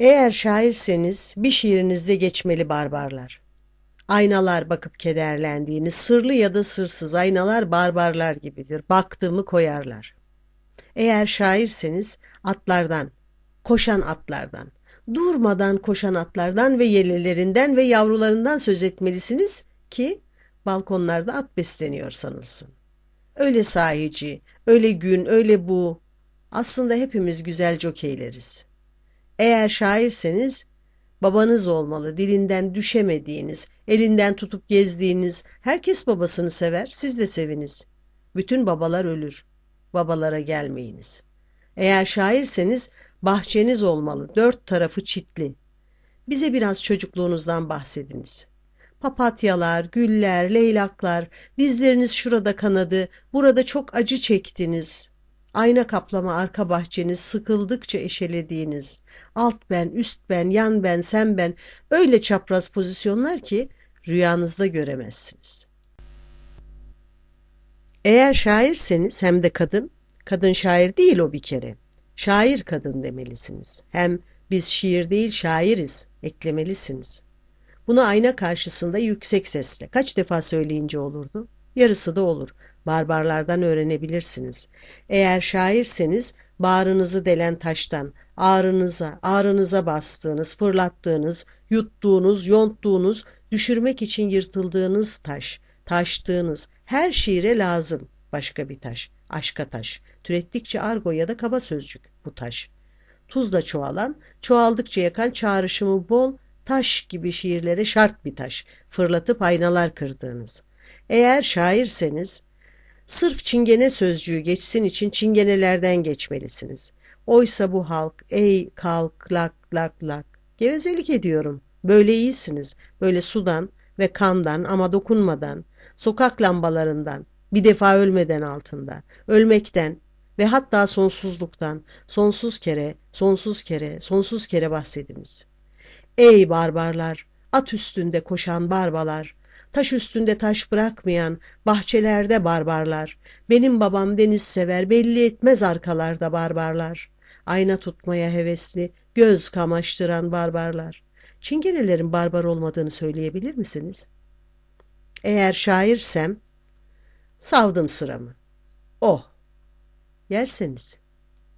Eğer şairseniz bir şiirinizde geçmeli barbarlar. Aynalar bakıp kederlendiğiniz, sırlı ya da sırsız aynalar barbarlar gibidir. Baktığımı koyarlar. Eğer şairseniz atlardan, koşan atlardan, durmadan koşan atlardan ve yelelerinden ve yavrularından söz etmelisiniz ki balkonlarda at besleniyor sanılsın. Öyle sahici, öyle gün, öyle bu. Aslında hepimiz güzel jokeyleriz. Eğer şairseniz babanız olmalı, dilinden düşemediğiniz, elinden tutup gezdiğiniz, herkes babasını sever, siz de seviniz. Bütün babalar ölür, babalara gelmeyiniz. Eğer şairseniz bahçeniz olmalı, dört tarafı çitli. Bize biraz çocukluğunuzdan bahsediniz. Papatyalar, güller, leylaklar, dizleriniz şurada kanadı, burada çok acı çektiniz. Ayna kaplama arka bahçeniz sıkıldıkça eşelediğiniz, alt ben, üst ben, yan ben, sen ben, öyle çapraz pozisyonlar ki rüyanızda göremezsiniz. Eğer şairseniz hem de kadın, kadın şair değil o bir kere. Şair kadın demelisiniz. Hem biz şiir değil şairiz eklemelisiniz. Bunu ayna karşısında yüksek sesle kaç defa söyleyince olurdu? Yarısı da olur. Barbarlardan öğrenebilirsiniz. Eğer şairseniz bağrınızı delen taştan, ağrınıza, ağrınıza bastığınız, fırlattığınız, yuttuğunuz, yonttuğunuz, düşürmek için yırtıldığınız taş, taştığınız, her şiire lazım başka bir taş, aşka taş. Türettikçe argo ya da kaba sözcük bu taş. Tuzla çoğalan, çoğaldıkça yakan çağrışımı bol, taş gibi şiirlere şart bir taş, fırlatıp aynalar kırdığınız. Eğer şairseniz, sırf çingene sözcüğü geçsin için çingenelerden geçmelisiniz. Oysa bu halk, ey kalk, lak, lak, lak, gevezelik ediyorum. Böyle iyisiniz, böyle sudan ve kandan ama dokunmadan, sokak lambalarından, bir defa ölmeden altında, ölmekten ve hatta sonsuzluktan, sonsuz kere, sonsuz kere, sonsuz kere bahsediniz. Ey barbarlar, at üstünde koşan barbalar, taş üstünde taş bırakmayan, bahçelerde barbarlar, benim babam deniz sever, belli etmez arkalarda barbarlar, ayna tutmaya hevesli, göz kamaştıran barbarlar. Çingenelerin barbar olmadığını söyleyebilir misiniz? Eğer şairsem, savdım sıramı. Oh, yerseniz.